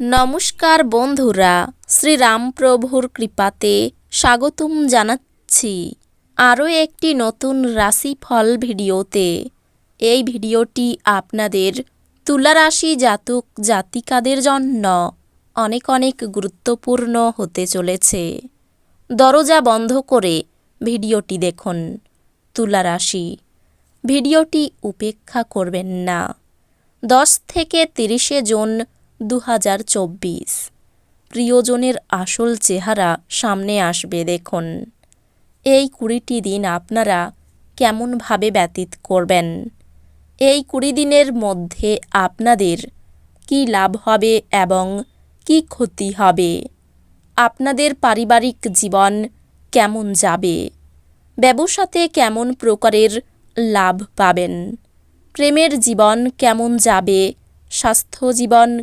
নমস্কার বন্ধুরা, শ্রীরামপ্রভুর কৃপাতে স্বাগতম জানাচ্ছি। আরও একটি নতুন রাশিফল ভিডিওতে। এই ভিডিওটি আপনাদের তুলারাশি জাতক জাতিকাদের জন্য অনেক অনেক গুরুত্বপূর্ণ হতে চলেছে। দরজা বন্ধ করে ভিডিওটি দেখুন। তুলারাশি, ভিডিওটি উপেক্ষা করবেন না। দশ থেকে তিরিশে জুন দু হাজার চব্বিশ। প্রিয়জনের আসল চেহারা সামনে আসবে, দেখুন। এই কুড়িটি দিন আপনারা কেমনভাবে ব্যতীত করবেন? এই কুড়ি দিনের মধ্যে আপনাদের কি লাভ হবে এবং কি ক্ষতি হবে? আপনাদের পারিবারিক জীবন কেমন যাবে? ব্যবসাতে কেমন প্রকারের লাভ পাবেন? প্রেমের জীবন কেমন যাবে? স্বাস্থ্য জীবন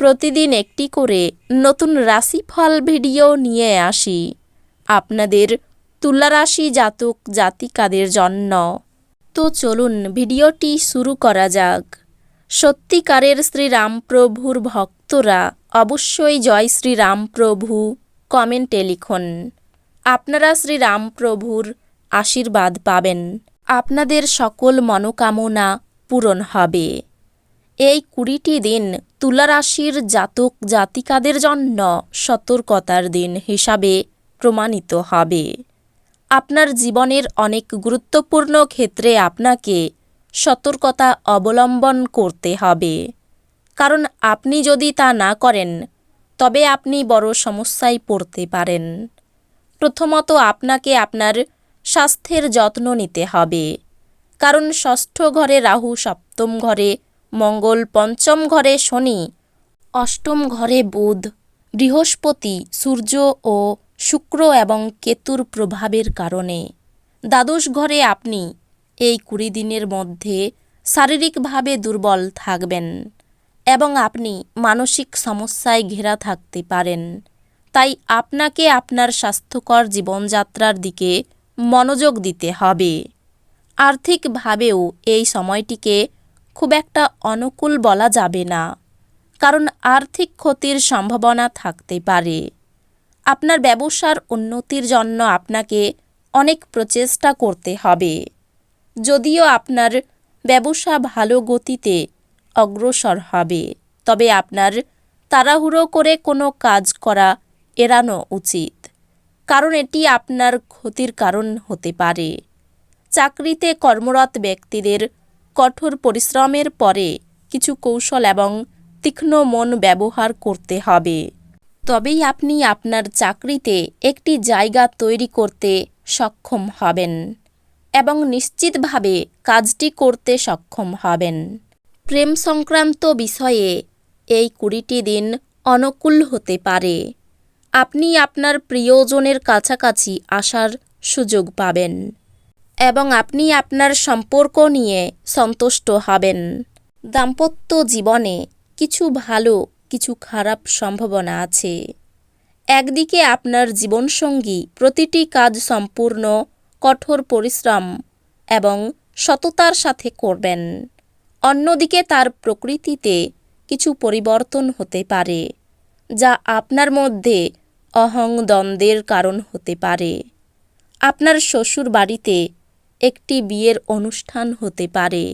প্রতিদিন একটি করে নতুন রাশিফল ভিডিও নিয়ে আসি। আপনাদের তুলারাশি জাতক জাতিকাদের জন্য। তো চলুন ভিডিওটি শুরু করা যাক। সত্যিকারের শ্রীরামপ্রভুর ভক্তরা অবশ্যই জয় শ্রীরামপ্রভু কমেন্টে লিখুন। আপনারা শ্রীরামপ্রভুর আশীর্বাদ পাবেন। আপনাদের সকল মনোকামনা পূরণ হবে। এই কুড়িটি দিন তুলারাশির জাতক জাতিকাদের জন্য সতর্কতার দিন হিসাবে প্রমাণিত হবে। আপনার জীবনের অনেক গুরুত্বপূর্ণ ক্ষেত্রে আপনাকে সতর্কতা অবলম্বন করতে হবে। কারণ আপনি যদি তা না করেন, তবে আপনি বড় সমস্যায় পড়তে পারেন। প্রথমত আপনাকে আপনার স্বাস্থ্যের যত্ন নিতে হবে। কারণ ষষ্ঠ ঘরে রাহু সপ্তম ঘরে মঙ্গল পঞ্চম ঘরে শনি, অষ্টম ঘরে বুধ, বৃহস্পতি সূর্য ও শুক্র এবং কেতুর প্রভাবের কারণে। দ্বাদশ ঘরে আপনি এই কুড়ি দিনের মধ্যে শারীরিকভাবে দুর্বল থাকবেন এবং আপনি মানসিক সমস্যায় ঘেরা থাকতে পারেন। তাই আপনাকে আপনার স্বাস্থ্যকর জীবনযাত্রার দিকে মনোযোগ দিতে হবে। আর্থিকভাবেও এই সময়টিকে খুব একটা অনুকূল বলা যাবে না, কারণ আর্থিক ক্ষতির সম্ভাবনা থাকতে পারে। আপনার ব্যবসার উন্নতির জন্য আপনাকে অনেক প্রচেষ্টা করতে হবে। যদিও আপনার ব্যবসা ভালো গতিতে অগ্রসর হবে, তবে আপনার তাড়াহুড়ো করে কোনো কাজ করা এড়ানো উচিত, কারণ এটি আপনার ক্ষতির কারণ হতে পারে। চাকরিতে কর্মরত ব্যক্তিদের কঠোর পরিশ্রমের পরে কিছু কৌশল এবং তীক্ষ্ণ মন ব্যবহার করতে হবে। তবেই আপনি আপনার চাকরিতে একটি জায়গা তৈরি করতে সক্ষম হবেন এবং নিশ্চিতভাবে কাজটি করতে সক্ষম হবেন। প্রেম সংক্রান্ত বিষয়ে এই কুড়িটি দিন অনুকূল হতে পারে। আপনি আপনার প্রিয়জনের কাছাকাছি আসার সুযোগ পাবেন। এবং আপনি আপনার সম্পর্ক নিয়ে সন্তুষ্ট হবেন। দাম্পত্য জীবনে কিছু ভালো, কিছু খারাপ সম্ভাবনা আছে। একদিকে আপনার জীবনসঙ্গী প্রতিটি কাজ সম্পূর্ণ, কঠোর পরিশ্রম এবং সততার সাথে করবেন। অন্যদিকে তার প্রকৃতিতে কিছু পরিবর্তন হতে পারে, যা আপনার মধ্যে অহং দ্বন্দ্বের কারণ হতে পারে। আপনার শ্বশুর বাড়িতে একটি বিয়ের অনুষ্ঠান হতে পারে,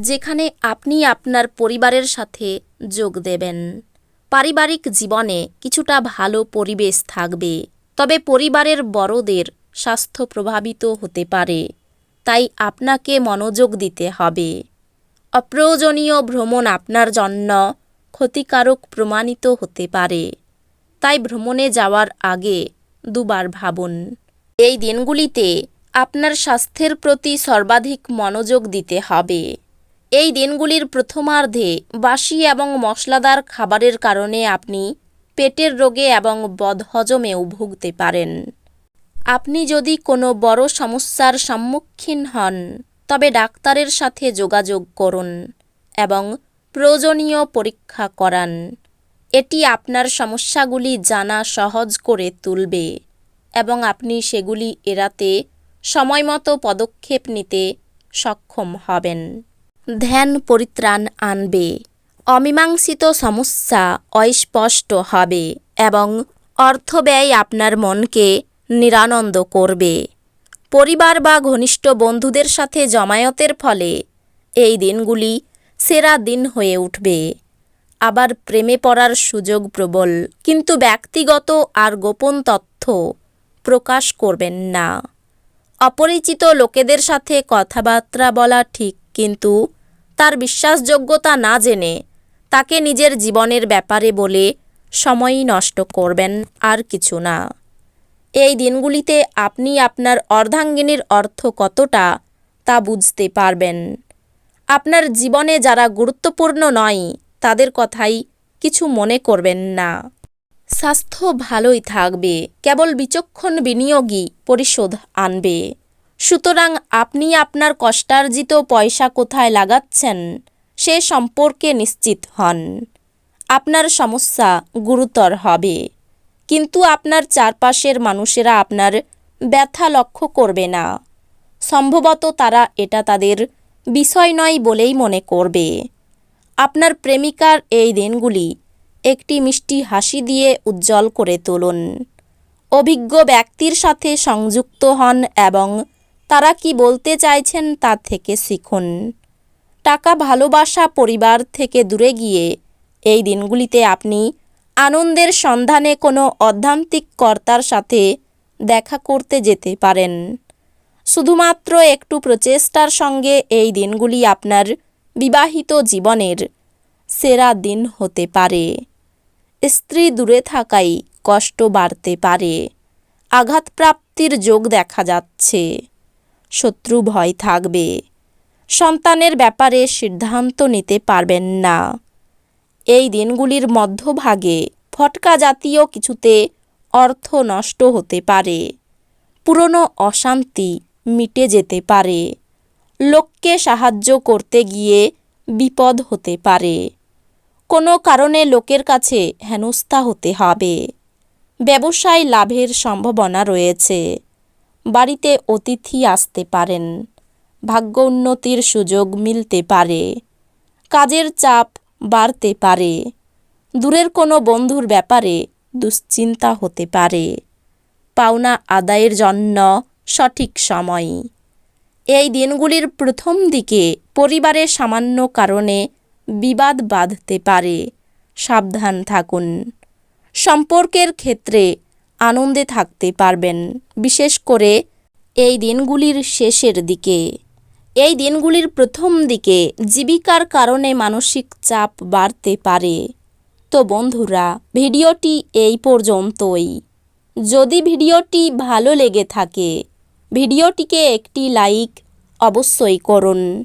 যেখানে আপনি আপনার পরিবারের সাথে যোগ দেবেন। পারিবারিক জীবনে কিছুটা ভালো পরিবেশ থাকবে, তবে পরিবারের বড়দের স্বাস্থ্য প্রভাবিত হতে পারে, তাই আপনাকে মনোযোগ দিতে হবে। অপ্রয়োজনীয় ভ্রমণ আপনার জন্য ক্ষতিকারক প্রমাণিত হতে পারে, তাই ভ্রমণে যাওয়ার আগে দুবার ভাবুন। এই দিনগুলিতে আপনার স্বাস্থ্যের প্রতি সর্বাধিক মনোযোগ দিতে হবে। এই দিনগুলির প্রথমার্ধে বাসি এবং মশলাদার খাবারের কারণে আপনি পেটের রোগে এবং বদহজমেও ভুগতে পারেন। আপনি যদি কোনো বড় সমস্যার সম্মুখীন হন, তবে ডাক্তারের সাথে যোগাযোগ করুন এবং প্রয়োজনীয় পরীক্ষা করান। এটি আপনার সমস্যাগুলি জানা সহজ করে তুলবে এবং আপনি সেগুলি এড়াতে সময়মতো পদক্ষেপ নিতে সক্ষম হবেন। ধ্যান পরিত্রাণ আনবে। অমীমাংসিত সমস্যা অস্পষ্ট হবে এবং অর্থব্যয় আপনার মনকে নিরানন্দ করবে। পরিবার বা ঘনিষ্ঠ বন্ধুদের সাথে জমায়েতের ফলে এই দিনগুলি সেরা দিন হয়ে উঠবে। আবার প্রেমে পড়ার সুযোগ প্রবল, কিন্তু ব্যক্তিগত আর গোপন তথ্য প্রকাশ করবেন না। অপরিচিত লোকেদের সাথে কথাবার্তা বলা ঠিক, কিন্তু তার বিশ্বাসযোগ্যতা না জেনে তাকে নিজের জীবনের ব্যাপারে বলে সময় নষ্ট করবেন আর কিছু না। এই দিনগুলিতে আপনি আপনার অর্ধাঙ্গিনীর অর্থ কতটা তা বুঝতে পারবেন। আপনার জীবনে যারা গুরুত্বপূর্ণ নয়, তাদের কথাই কিছু মনে করবেন না। স্বাস্থ্য ভালোই থাকবে, কেবল বিচক্ষণ বিনিয়োগই পরিশোধ আনবে। সুতরাং আপনি আপনার কষ্টার্জিত পয়সা কোথায় লাগাচ্ছেন, সে সম্পর্কে নিশ্চিত হন। আপনার সমস্যা গুরুতর হবে, কিন্তু আপনার চারপাশের মানুষেরা আপনার ব্যথা লক্ষ্য করবে না। সম্ভবত তারা এটা তাদের বিষয় নয় বলেই মনে করবে। আপনার প্রেমিকার এই দিনগুলি একটি মিষ্টি হাসি দিয়ে উজ্জ্বল করে তুলুন। অভিজ্ঞ ব্যক্তির সাথে সংযুক্ত হন এবং তারা কি বলতে চাইছেন তা থেকে শিখুন। টাকা ভালোবাসা পরিবার থেকে দূরে গিয়ে এই দিনগুলিতে আপনি আনন্দের সন্ধানে কোনো অধ্যান্তিক কর্তার সাথে দেখা করতে যেতে পারেন। শুধুমাত্র একটু প্রচেষ্টার সঙ্গে এই দিনগুলি আপনার বিবাহিত জীবনের সেরা দিন হতে পারে। স্ত্রী দূরে থাকাই কষ্ট বাড়তে পারে। আঘাতপ্রাপ্তির যোগ দেখা যাচ্ছে। শত্রু ভয় থাকবে। সন্তানের ব্যাপারে সিদ্ধান্ত নিতে পারবেন না। এই দিনগুলির মধ্যভাগে ফটকা জাতীয় কিছুতে অর্থ নষ্ট হতে পারে। পুরনো অশান্তি মিটে যেতে পারে। লোককে সাহায্য করতে গিয়ে বিপদ হতে পারে। কোনো কারণে লোকের কাছে হেনস্থা হতে হবে। ব্যবসায় লাভের সম্ভাবনা রয়েছে। বাড়িতে অতিথি আসতে পারেন। ভাগ্য উন্নতির সুযোগ মিলতে পারে। কাজের চাপ বাড়তে পারে। দূরের কোনো বন্ধুর ব্যাপারে দুশ্চিন্তা হতে পারে। পাওনা আদায়ের জন্য সঠিক সময়। এই দিনগুলির প্রথম দিকে পরিবারে সামান্য কারণে বিবাদ বাঁধতে পারে। সাবধান থাকুন। সম্পর্কের ক্ষেত্রে আনন্দে থাকতে পারবেন। বিশেষ করে এই দিনগুলির শেষের দিকে। এই দিনগুলির প্রথম দিকে জীবিকার কারণে মানসিক চাপ বাড়তে পারে। তো বন্ধুরা, ভিডিওটি এই পর্যন্তই। যদি ভিডিওটি ভালো লেগে থাকে, ভিডিওটিকে একটি লাইক অবশ্যই করুন।